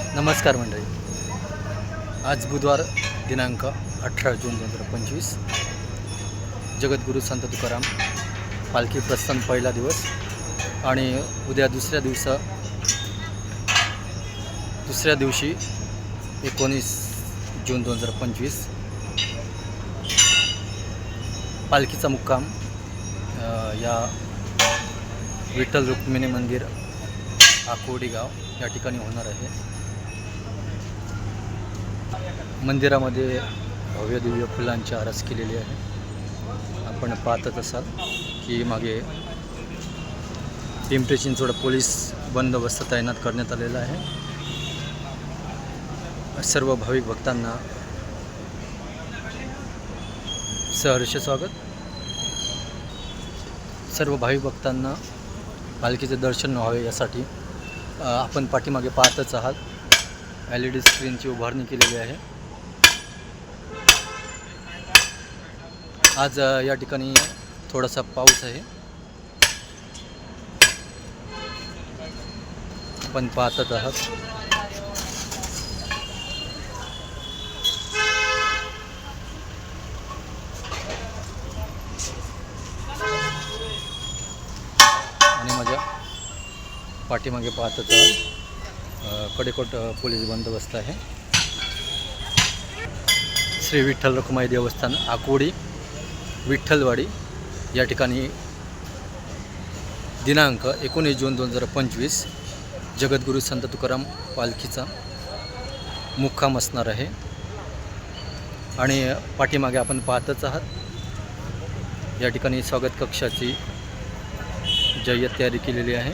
नमस्कार मंडळी. आज बुधवार दिनांक अठरा जून दोन हजार पंचवीस. जगद्गुरू संत तुकाराम पालखी प्रस्थान पहिला दिवस आणि उद्या दुसऱ्या दिवसा दुसऱ्या दिवशी एकोणीस जून दोन हजार पंचवीस. पालखीचा मुक्काम या विठ्ठल रुक्मिणी मंदिर आकोडी गाव या ठिकाणी होणार आहे. मंदिरामध्ये भव्य दिव्य फुलांची आरस केलेली आहे. आपण पाहतच असाल की मागे पिंपरी चिंचवड पोलीस बंदोबस्त तैनात करण्यात आलेला आहे. सर्व भाविक भक्तांना सहर्ष स्वागत. सर्व भाविक भक्तांना पालखीचे दर्शन व्हावे यासाठी आपण पाठीमागे पाहतच आहात. एल ई डी स्क्रीनची उभारणी केलेली आहे. आज या ठिकाणी थोडासा पाऊस आहे. आपण पाहतच आहात. आणि माझ्या पाठीमागे पाहतच आहात. कडेकोट पोलीस बंदोबस्त आहे. श्री विठ्ठल रखुमाई देवस्थान आकोडी विठ्ठलवाडी या ठिकाणी दिनांक एकोणीस जून दोन हजार पंचवीस जगद्गुरू संत तुकाराम पालखीचा मुक्काम असणार आहे. आणि पाठीमागे आपण पाहतच आहात. या ठिकाणी स्वागत कक्षाची जय्यत तयारी केलेली आहे.